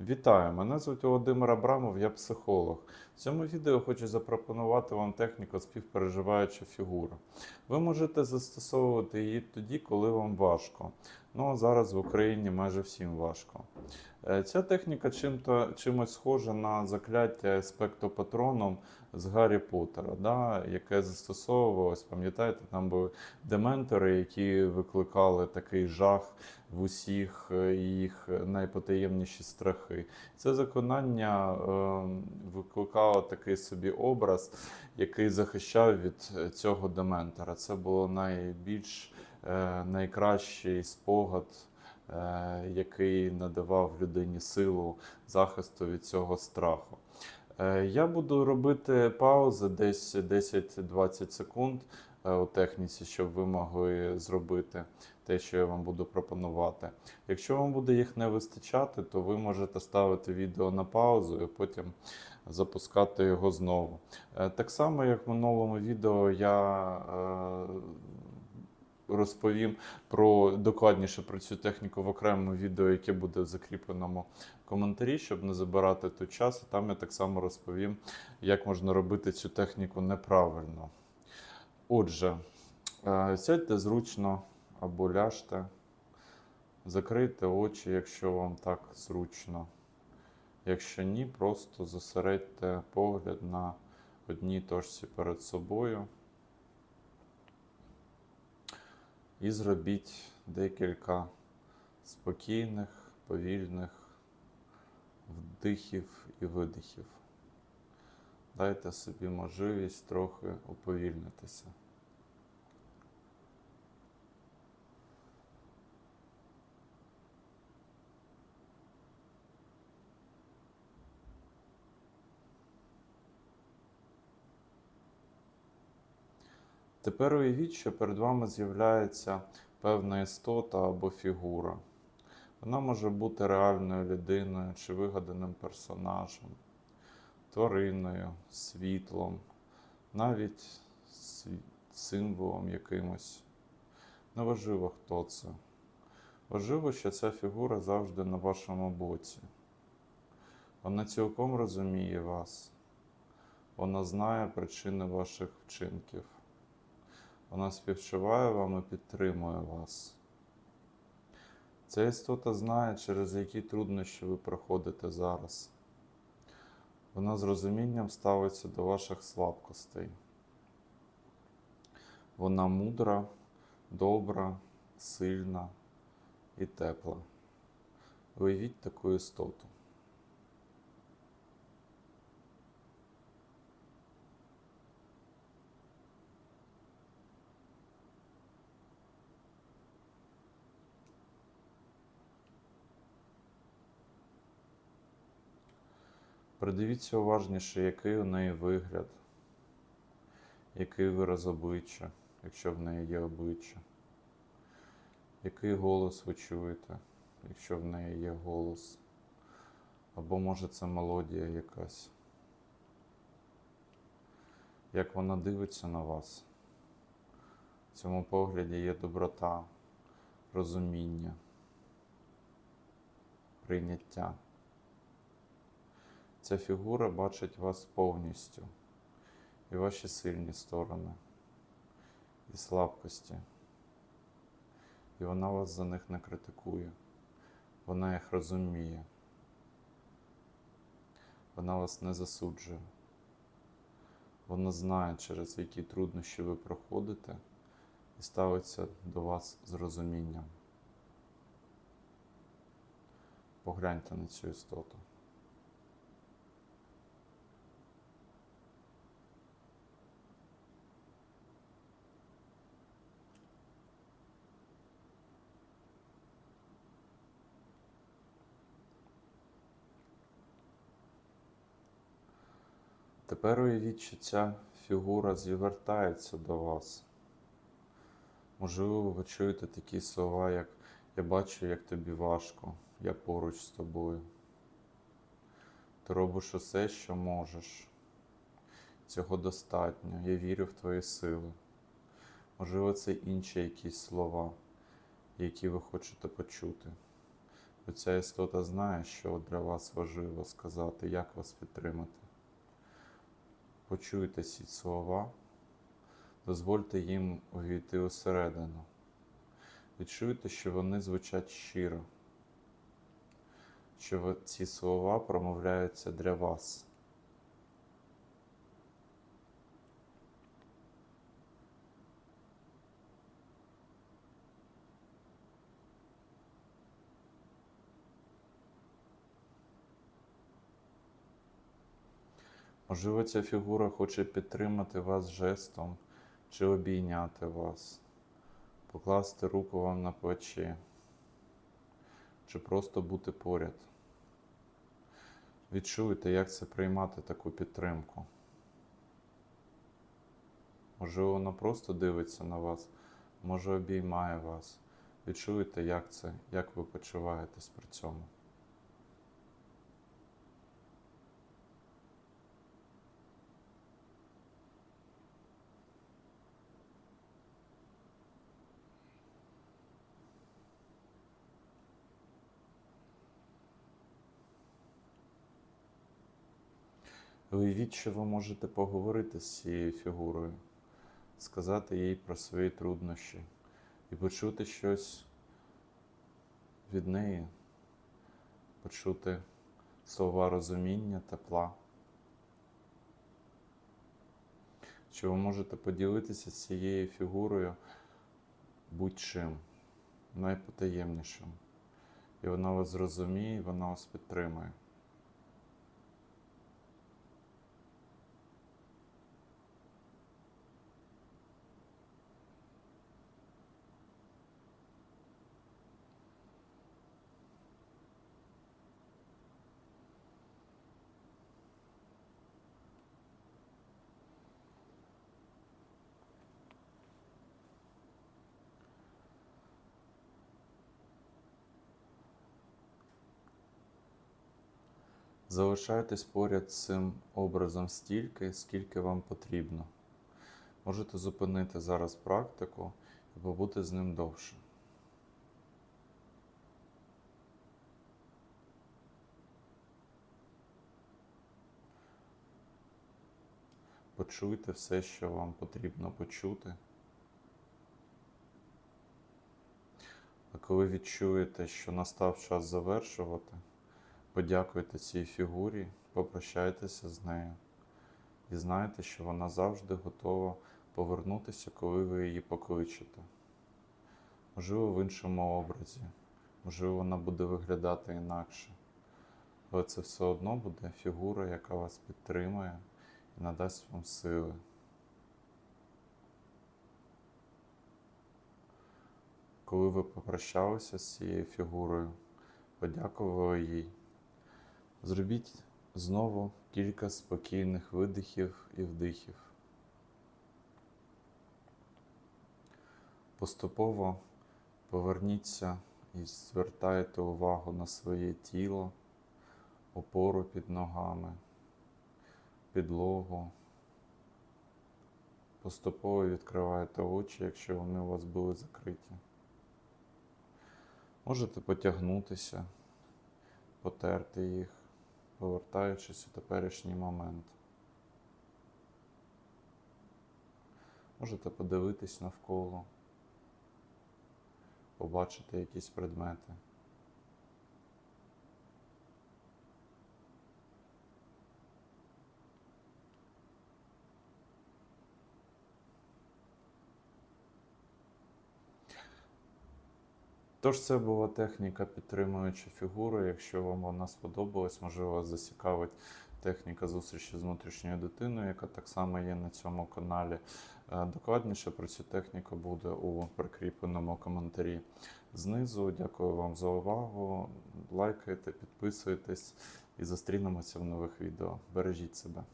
Вітаю! Мене звуть Володимир Абрамов, я психолог. В цьому відео хочу запропонувати вам техніку співпереживаюча фігура. Ви можете застосовувати її тоді, коли вам важко. Ну а зараз в Україні майже всім важко. Е, Ця техніка чим-то, чимось схожа на закляття еспектопатроном з Гаррі Поттера, да, яке застосовувалось, пам'ятаєте, там були дементори, які викликали такий жах в усіх е, їх найпотаємніші страхи. Це законання е, викликало такий собі образ, який захищав від е, цього дементора. Це було найбільш найкращий спогад. е, Який надавав людині силу захисту від цього страху. Е, Я буду робити паузи десь 10-20 секунд е, у техніці, щоб ви могли зробити те, що я вам буду пропонувати. Якщо вам буде їх не вистачати, то ви можете ставити відео на паузу і потім запускати його знову. Е, Так само, як в минулому відео, я е, розповім про докладніше про цю техніку в окремому відео, яке буде в закріпленому коментарі, щоб не забирати тут час. Там я так само розповім, як можна робити цю техніку неправильно. Отже, е, сядьте зручно або ляжте, закрийте очі, якщо вам так зручно. Якщо ні, просто зосередьте погляд на одній точці перед собою. І зробіть декілька спокійних, повільних вдихів і видихів. Дайте собі можливість трохи уповільнитися. Тепер уявіть, що перед вами з'являється певна істота або фігура. Вона може бути реальною людиною чи вигаданим персонажем, твариною, світлом, навіть символом якимось. Неважливо, хто це. Важливо, що ця фігура завжди на вашому боці. Вона цілком розуміє вас. Вона знає причини ваших вчинків. Вона співчуває вам і підтримує вас. Ця істота знає, через які труднощі ви проходите зараз. Вона з розумінням ставиться до ваших слабкостей. Вона мудра, добра, сильна і тепла. Уявіть таку істоту. Придивіться уважніше, який у неї вигляд, який вираз обличчя, якщо в неї є обличчя, який голос ви чуєте, якщо в неї є голос, або може це мелодія якась. Як вона дивиться на вас. В цьому погляді є доброта, розуміння, прийняття. Ця фігура бачить вас повністю, і ваші сильні сторони, і слабкості. І вона вас за них не критикує, вона їх розуміє, вона вас не засуджує. Вона знає, через які труднощі ви проходите, і ставиться до вас з розумінням. Погляньте на цю істоту. Тепер уявіть, що ця фігура звертається до вас. Можливо, ви чуєте такі слова, як Я бачу, як тобі важко, я поруч з тобою. Ти робиш усе, що можеш. Цього достатньо. Я вірю в твої сили. Можливо, це інші якісь слова, які ви хочете почути. Оця істота знає, що для вас важливо сказати, як вас підтримати. Почуйте ці слова, дозвольте їм увійти усередину. Відчуйте, що вони звучать щиро, що ці слова промовляються для вас. Можливо, ця фігура хоче підтримати вас жестом чи обійняти вас, покласти руку вам на плече, чи просто бути поряд. Відчуйте, як це приймати таку підтримку. Можливо, воно просто дивиться на вас, може обіймає вас. Відчуйте, як це, як ви почуваєтесь при цьому. Уявіть, що ви можете поговорити з цією фігурою, сказати їй про свої труднощі і почути щось від неї, почути слова розуміння, тепла. Що ви можете поділитися з цією фігурою будь-чим, найпотаємнішим. І вона вас зрозуміє, вона вас підтримує. Залишайтесь поряд з цим образом стільки, скільки вам потрібно. Можете зупинити зараз практику і побути з ним довше. Почуйте все, що вам потрібно почути. А коли відчуєте, що настав час завершувати, подякуйте цій фігурі, попрощайтеся з нею і знайте, що вона завжди готова повернутися, коли ви її покличете. Можливо, в іншому образі, можливо, вона буде виглядати інакше. Але це все одно буде фігура, яка вас підтримує і надасть вам сили. Коли ви попрощалися з цією фігурою, подякували їй. Зробіть знову кілька спокійних видихів і вдихів. Поступово поверніться і звертайте увагу на своє тіло, опору під ногами, підлогу. Поступово відкривайте очі, якщо вони у вас були закриті. Можете потягнутися, потерти їх, повертаючись у теперішній момент. Можете подивитись навколо, побачити якісь предмети. Тож це була техніка підтримуючи фігуру. Якщо вам вона сподобалась, можливо, вас зацікавить техніка зустрічі з внутрішньою дитиною, яка так само є на цьому каналі. Е, Докладніше про цю техніку буде у прикріпленому коментарі знизу. Дякую вам за увагу. Лайкайте, підписуйтесь і зустрінемося в нових відео. Бережіть себе.